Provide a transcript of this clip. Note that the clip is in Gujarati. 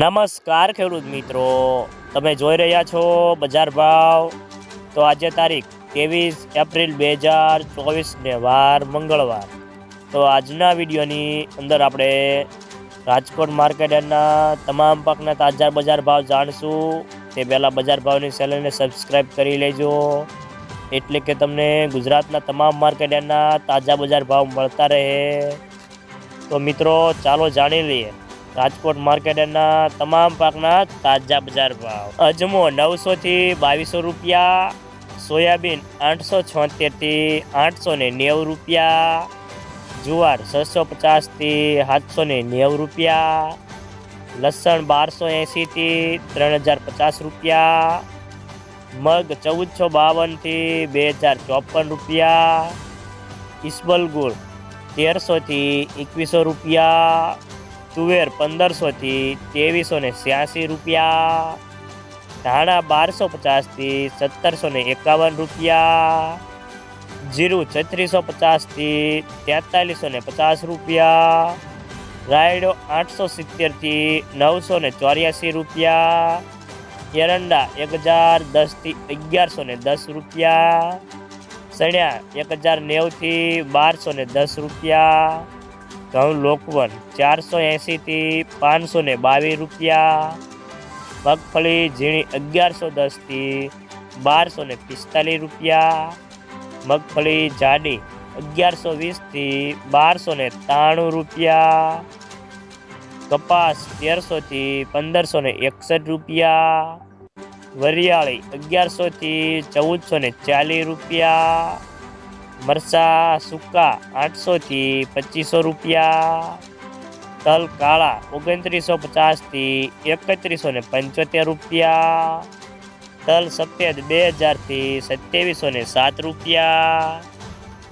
નમસ્કાર ખેડૂત મિત્રો. તમે જોઈ રહ્યા છો બજાર ભાવ. તો આજે તારીખ ત્રેવીસ એપ્રિલ બે હજાર ચોવીસને વાર મંગળવાર. તો આજના વિડીયોની અંદર આપણે રાજકોટ માર્કેટના તમામ પાકના તાજા બજાર ભાવ જાણશું. તે પહેલાં બજાર ભાવની ચેનલને સબસ્ક્રાઈબ કરી લેજો. એટલે કે તમને ગુજરાતના તમામ માર્કેટના તાજા બજાર ભાવ મળતા રહે. તો મિત્રો, ચાલો જાણી લઈએ. રાજકોટ માર્કેટના તમામ પાકના તાજા બજાર ભાવ. અજમો નવસો થી બાવીસો રૂપિયા, સોયાબીન આઠસો છોતેરથી આઠસો ને નેવું રૂપિયા, જુવાર છસો પચાસથી સાતસો ને નેવું રૂપિયા, લસણ બારસો એંશીથી ત્રણ હજાર પચાસ રૂપિયા, મગ ચૌદસો બાવનથી બે હજાર ચોપન રૂપિયા ઇસ્બલ ગુળ તેરસોથી એકવીસો રૂપિયા તુવેર પંદરસોથી ત્રેવીસો ને છ્યાસી રૂપિયા. ધાણા બારસો પચાસથી સત્તરસો ને એકાવન રૂપિયા. જીરું છત્રીસો પચાસથી તેતાલીસો ને પચાસ રૂપિયા. રાયડો આઠસો સિત્તેરથી નવસો ને ચોર્યાસી રૂપિયા. એરંડા એક હજાર દસથી અગિયારસો ને દસ રૂપિયા. સણ્યા એક હજાર નેવથી બારસો ને દસ રૂપિયા. ઘઉં લોકવન ચારસો એંશીથી પાંચસો ને બાવીસ રૂપિયા. મગફળી ઝીણી અગિયારસો દસથી બારસો ને પિસ્તાલીસ રૂપિયા. મગફળી જાડી અગિયારસો વીસથી બારસો ને ત્રાણું રૂપિયા. કપાસ તેરસોથી પંદરસો ને એકસઠ રૂપિયા. વરિયાળી અગિયારસોથી ચૌદસો ને ચાલીસ રૂપિયા. મરસા સૂકા આઠસોથી પચીસો રૂપિયા. તલ કાળા ઓગણત્રીસો પચાસથી એકત્રીસો ને પંચોતેર રૂપિયા. તલ સફેદ બે હજારથી સત્યાવીસો ને સાત રૂપિયા.